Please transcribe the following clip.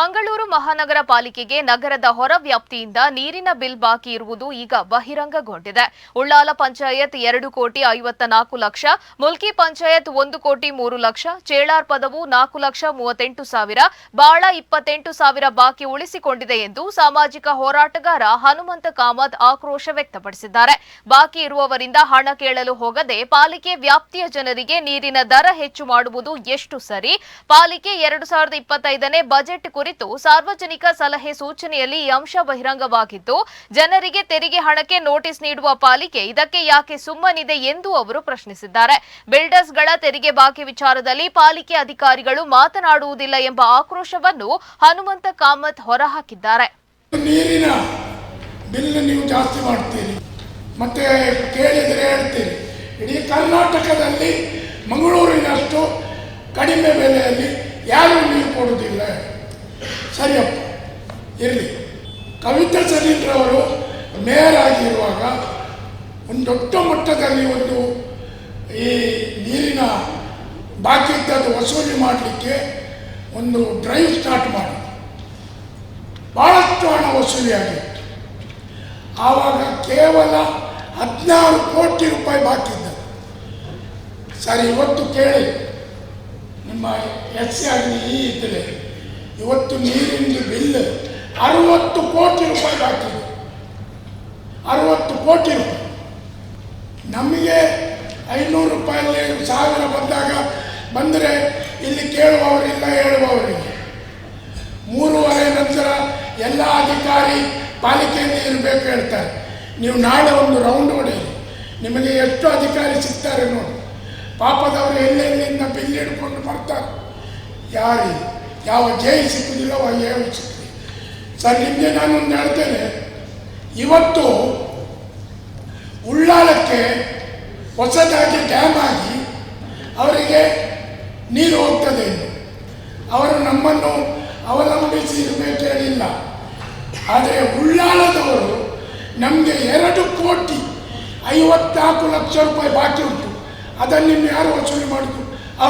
ಮಂಗಳೂರು ಮಹಾನಗರ ಪಾಲಿಕೆಗೆ ನಗರದ ಹೊರ ವ್ಯಾಪ್ತಿಯಿಂದ ನೀರಿನ ಬಿಲ್ ಬಾಕಿ ಇರುವುದು ಈಗ ಬಹಿರಂಗಗೊಂಡಿದೆ. ಉಳ್ಳಾಲ ಪಂಚಾಯತ್ ಎರಡು ಕೋಟಿ ಐವತ್ತ ನಾಲ್ಕು ಲಕ್ಷ, ಮುಲ್ಕಿ ಪಂಚಾಯತ್ ಒಂದು ಕೋಟಿ ಮೂರು ಲಕ್ಷ, ಚೇಳಾರ್ ಪದವು ನಾಲ್ಕು ಲಕ್ಷ ಮೂವತ್ತೆಂಟು ಸಾವಿರ, ಬಾಳ ಇಪ್ಪತ್ತೆಂಟು ಸಾವಿರ ಬಾಕಿ ಉಳಿಸಿಕೊಂಡಿದೆ ಎಂದು ಸಾಮಾಜಿಕ ಹೋರಾಟಗಾರ ಹನುಮಂತ ಕಾಮತ್ ಆಕ್ರೋಶ ವ್ಯಕ್ತಪಡಿಸಿದ್ದಾರೆ. ಬಾಕಿ ಇರುವವರಿಂದ ಹಣ ಕೇಳಲು ಹೋಗದೆ ಪಾಲಿಕೆ ವ್ಯಾಪ್ತಿಯ ಜನರಿಗೆ ನೀರಿನ ದರ ಹೆಚ್ಚು ಮಾಡುವುದು ಎಷ್ಟು ಸರಿ? ಪಾಲಿಕೆ ಎರಡು ಸಾವಿರದ ಇಪ್ಪತ್ತೈದನೇ ಬಜೆಟ್ ಕುರಿತು ಸಾರ್ವಜನಿಕ ಸಲಹೆ ಸೂಚನೆಯಲ್ಲಿ ಈ ಅಂಶ ಬಹಿರಂಗವಾಗಿದ್ದು, ಜನರಿಗೆ ತೆರಿಗೆ ಹಣಕ್ಕೆ ನೋಟಿಸ್ ನೀಡುವ ಪಾಲಿಕೆ ಇದಕ್ಕೆ ಯಾಕೆ ಸುಮ್ಮನಿದೆ ಎಂದು ಅವರು ಪ್ರಶ್ನಿಸಿದ್ದಾರೆ. ಬಿಲ್ಡರ್ಸ್ಗಳ ತೆರಿಗೆ ಬಾಕಿ ವಿಚಾರದಲ್ಲಿ ಪಾಲಿಕೆ ಅಧಿಕಾರಿಗಳು ಮಾತನಾಡುವುದಿಲ್ಲ ಎಂಬ ಆಕ್ರೋಶವನ್ನು ಹನುಮಂತ ಕಾಮತ್ ಹೊರಹಾಕಿದ್ದಾರೆ. ನೀರಿನ ಬಿಲ್ ನೀವು ಜಾಸ್ತಿ ಮಾಡ್ತೀರಿ. ಮತ್ತೆ ಕೇಳಿದರೆ ಹೇಳ್ತೀರಿ. ಇಡೀ ಕರ್ನಾಟಕದಲ್ಲಿ ಮಂಗಳೂರಿನಷ್ಟು ಕಡಿಮೆ ಕೊಡುವುದಿಲ್ಲ ಸರಿಯಪ್ಪ ಇರಲಿ. ಕವಿತಾ ಸಲೀಂದ್ರವರು ಮೇಯರ್ ಆಗಿರುವಾಗ ಒಂದು ದೊಡ್ಡ ಮಟ್ಟದಲ್ಲಿ ಒಂದು ಈ ನೀರಿನ ಬಾಕಿ ಇದ್ದದ್ದು ವಸೂಲಿ ಮಾಡಲಿಕ್ಕೆ ಒಂದು ಡ್ರೈವ್ ಸ್ಟಾರ್ಟ್ ಮಾಡಿ ಭಾಳಷ್ಟು ಹಣ ವಸೂಲಿಯಾಗಿತ್ತು ಆವಾಗ ಕೇವಲ ಹದಿನಾರು ಕೋಟಿ ರೂಪಾಯಿ ಬಾಕಿ ಇದ್ದದ್ದು. ಸರಿ, ಇವತ್ತು ಕೇಳಿ. ನಿಮ್ಮ ಎಸ್ ಸಿ ಆಗಲಿ ಈ ಇದ್ದರೆ ಇವತ್ತು ನೀರಿನ ಬಿಲ್ ಅರವತ್ತು ಕೋಟಿ ರೂಪಾಯಿ ಬಾಕಿ. ಅರವತ್ತು ಕೋಟಿ ರೂಪಾಯಿ. ನಮಗೆ ಐನೂರು ರೂಪಾಯಲ್ಲಿ ಸಾವಿರ ಬಂದಾಗ ಬಂದರೆ ಇಲ್ಲಿ ಕೇಳುವವರಿಲ್ಲ ಹೇಳುವವರಿಲ್ಲ ಮೂರುವರೆ ನಂತರ ಎಲ್ಲ ಅಧಿಕಾರಿ ಪಾಲಿಕೆಯಲ್ಲಿ ಇರಬೇಕು ಹೇಳ್ತಾರೆ. ನೀವು ನಾಳೆ ಒಂದು ರೌಂಡ್ ಹೊಡೆಯಿರಿ. ನಿಮಗೆ ಎಷ್ಟು ಅಧಿಕಾರಿ ಸಿಗ್ತಾರೆ ನೋಡಿ. ಪಾಪದವರು ಎಲ್ಲೆಲ್ಲಿಂದ ಬಿಲ್ ಹಿಡ್ಕೊಂಡು ಬರ್ತಾರೆ? ಯಾರಿ ಯಾವ ಜೈ ಸಿಕ್ಕುದಿಲ್ಲ ಅವ ಏನು ಸಿಕ್ಕಿದೆ. ಸರ್, ನಿಮಗೆ ಒಂದು ಹೇಳ್ತೇನೆ. ಇವತ್ತು ಉಳ್ಳಾಲಕ್ಕೆ ಹೊಸದಾಗಿ ಡ್ಯಾಮ್ ಆಗಿ ಅವರಿಗೆ ನೀರು ಹೋಗ್ತದೆ ಅವರು ನಮ್ಮನ್ನು ಅವಲಂಬಿಸಿ ಇರಬೇಕೇನಿಲ್ಲ ಆದರೆ ಉಳ್ಳಾಲದವರು ನಮಗೆ ಎರಡು ಕೋಟಿ ಐವತ್ನಾಲ್ಕು ಲಕ್ಷ ರೂಪಾಯಿ ಬಾಕಿ ಉಂಟು. ಅದನ್ನು ಯಾರು ವಸೂಲಿ ಮಾಡಿದ್ರು?